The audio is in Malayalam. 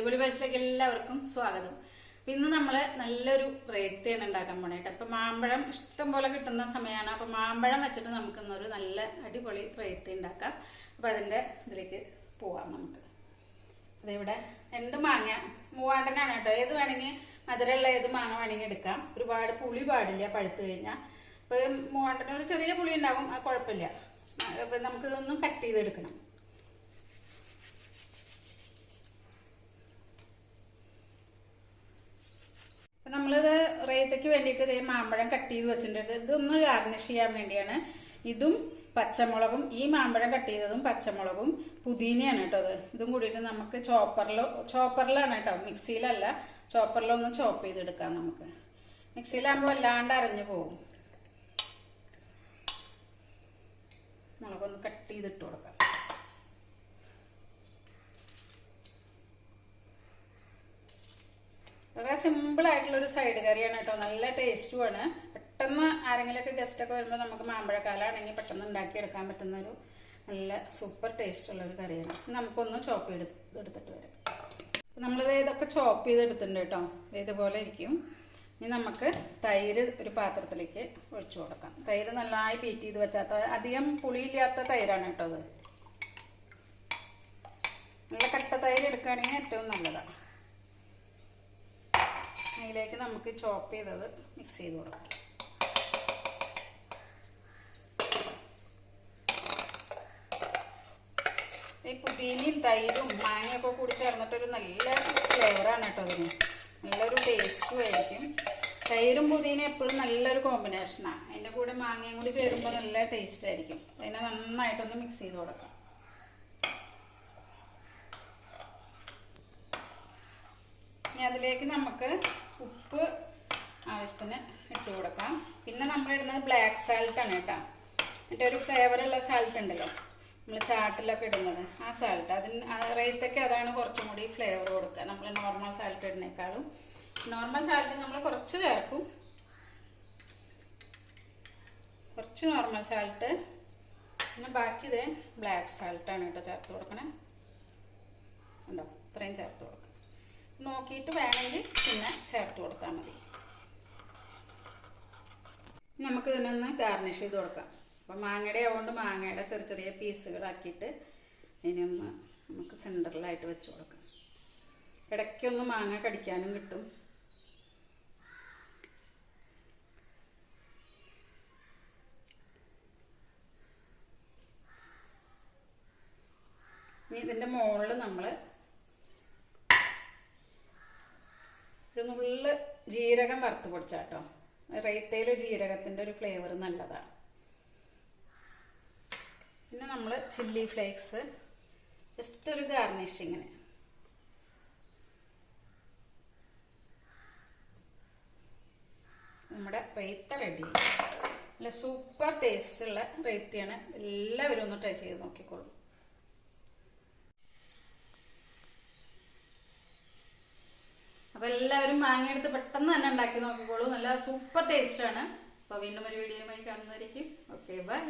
അടിപൊളി ബാച്ചിലേക്ക് എല്ലാവർക്കും സ്വാഗതം. ഇന്ന് നമ്മൾ നല്ലൊരു റേത്തിയാണ് ഉണ്ടാക്കാൻ പോണേട്ടോ അപ്പൊ മാമ്പഴം ഇഷ്ടം പോലെ കിട്ടുന്ന സമയമാണ് അപ്പൊ മാമ്പഴം വെച്ചിട്ട് നമുക്ക് ഇന്നൊരു നല്ല അടിപൊളി റേത്തി ഉണ്ടാക്കാം. അപ്പൊ അതിന്റെ ഇതിലേക്ക് പോവാം നമുക്ക്. അതിവിടെ രണ്ട് മാങ്ങ മൂവാണ്ടനാണ് കേട്ടോ ഏത് വേണമെങ്കിൽ മധുരമുള്ള ഏത് മാങ്ങ വേണമെങ്കിൽ എടുക്കാം. ഒരുപാട് പുളി പാടില്ല പഴുത്തു കഴിഞ്ഞാൽ അപ്പൊ മൂവാണ്ടന ഒരു ചെറിയ പുളി ഉണ്ടാകും ആ കുഴപ്പമില്ല. നമുക്ക് ഇതൊന്നും കട്ട് ചെയ്തെടുക്കണം. അപ്പൊ റേത്തയ്ക്ക് വേണ്ടിയിട്ട് ഇതേ മാമ്പഴം കട്ട് ചെയ്ത് വെച്ചിട്ടുണ്ട്. ഇതൊന്ന് ഗാർണിഷ് ചെയ്യാൻ വേണ്ടിയാണ്. ഇതും പച്ചമുളകും ഈ മാമ്പഴം കട്ട് ചെയ്തതും പച്ചമുളകും പുതിനയാണ് കേട്ടോ അത് ഇതും കൂടിയിട്ട് നമുക്ക് ചോപ്പറിലോ ചോപ്പറിലാണ് കേട്ടോ മിക്സിയിലല്ല. ചോപ്പറിലൊന്ന് ചോപ്പ് ചെയ്തെടുക്കാം നമുക്ക്. മിക്സിയിലാകുമ്പോൾ വല്ലാണ്ട് അരഞ്ഞു പോകും. മുളകൊന്ന് കട്ട് ചെയ്തിട്ട് കൊടുക്കാം. വളരെ ഒരു സൈഡ് കറിയാണ് കേട്ടോ. നല്ല ടേസ്റ്റുമാണ് പെട്ടെന്ന് ആരെങ്കിലുമൊക്കെ ഗസ്റ്റ് ഒക്കെ വരുമ്പോൾ നമുക്ക് മാമ്പഴക്കാലാണെങ്കിൽ പെട്ടെന്ന് ഉണ്ടാക്കിയെടുക്കാൻ പറ്റുന്ന ഒരു നല്ല സൂപ്പർ ടേസ്റ്റ് ഉള്ള ഒരു കറിയാണ്. നമുക്കൊന്ന് ചോപ്പ് ചെയ്ത് എടുത്തിട്ട് വരാം. നമ്മളിത് ഇതൊക്കെ ചോപ്പ് ചെയ്തെടുത്തിട്ടുണ്ട് കേട്ടോ. ഇതുപോലെ ഇരിക്കും. ഇനി നമുക്ക് തൈര് ഒരു പാത്രത്തിലേക്ക് ഒഴിച്ചു കൊടുക്കാം. തൈര് നന്നായി ബീറ്റ് ചെയ്ത് വെച്ചാൽ അധികം പുളിയില്ലാത്ത തൈരാണ് കേട്ടോ അത്. നല്ല കട്ട തൈര് എടുക്കുകയാണെങ്കിൽ ഏറ്റവും നല്ലതാണ് അതിലേക്ക് നമുക്ക് ചോപ്പ് ചെയ്തത് മിക്സ് ചെയ്ത് കൊടുക്കാം. ഈ പുതിനയും തൈരും മാങ്ങയൊക്കെ കൂടി ചേർന്നിട്ടൊരു നല്ല ഫ്ലേവറാണ് കേട്ടോ അതിന് നല്ലൊരു ടേസ്റ്റും ആയിരിക്കും. തൈരും പുതിന എപ്പോഴും നല്ലൊരു കോമ്പിനേഷനാണ് അതിന്റെ കൂടെ മാങ്ങയും കൂടി ചേരുമ്പോൾ നല്ല ടേസ്റ്റ് ആയിരിക്കും. അതിനെ നന്നായിട്ടൊന്ന് മിക്സ് ചെയ്ത് കൊടുക്കാം. ഇനി അതിലേക്ക് നമുക്ക് ഉപ്പ് ആവശ്യത്തിന് ഇട്ട് കൊടുക്കാം. പിന്നെ നമ്മൾ ഇടുന്നത് ബ്ലാക്ക് സാൾട്ട് ആണ് കേട്ടോ. എന്നിട്ട് ഒരു ഫ്ലേവറുള്ള സാൾട്ട് ഉണ്ടല്ലോ. നമ്മൾ ചാട്ടിലൊക്കെ ഇടുന്നത്. ആ സാൾട്ട് അതിന് റേത്തൊക്കെ അതാണ് കുറച്ചും കൂടി ഫ്ലേവർ കൊടുക്കുക. നമ്മൾ നോർമൽ സാൾട്ട് ഇടുന്നേക്കാളും. നോർമൽ സാൾട്ട് നമ്മൾ കുറച്ച് ചേർക്കും. കുറച്ച് നോർമൽ സാൾട്ട് പിന്നെ ബാക്കി ഇത് ബ്ലാക്ക് സാൾട്ടാണ് കേട്ടോ ചേർത്ത് കൊടുക്കണേ. ഉണ്ടോ? ഇത്രയും ചേർത്ത് കൊടുക്കാം. നോക്കിയിട്ട് വേണമെങ്കിൽ പിന്നെ ചേർത്ത് കൊടുത്താൽ മതി. നമുക്ക് ഇതിനൊന്ന് ഗാർണിഷ് ചെയ്ത് കൊടുക്കാം. അപ്പം മാങ്ങയുടെ ആവുകൊണ്ട് മാങ്ങയുടെ ചെറിയ ചെറിയ പീസുകളാക്കിയിട്ട് ഇതിനൊന്ന് നമുക്ക് സെന്ററിലായിട്ട് വെച്ച് കൊടുക്കാം. ഇടയ്ക്കൊന്ന് മാങ്ങ കടിക്കാനും കിട്ടും. ഇനി ഇതിന്റെ മുകളിൽ നമ്മൾ ഒരു നുള്ള് ജീരകം വറുത്ത് പൊടിച്ചാട്ടോ. റൈത്തയിൽ ജീരകത്തിന്റെ ഒരു ഫ്ലേവർ നല്ലതാണ് പിന്നെ നമ്മൾ ചില്ലി ഫ്ലേക്സ് ജസ്റ്റ് ഒരു ഗാർണിഷിങ്ങിന് നമ്മുടെ റൈത്ത റെഡി നല്ല സൂപ്പർ ടേസ്റ്റുള്ള റൈത്തയാണ്. എല്ലാവരും ഒന്ന് ട്രൈ ചെയ്ത് നോക്കിക്കോളൂ. അപ്പൊ എല്ലാവരും മാങ്ങ എടുത്ത് പെട്ടെന്ന് തന്നെ ഉണ്ടാക്കി നോക്കിക്കോളൂ. നല്ല സൂപ്പർ ടേസ്റ്റ് ആണ് അപ്പൊ വീണ്ടും ഒരു വീഡിയോയുമായി കാണുന്നതായിരിക്കും ഓക്കെ ബൈ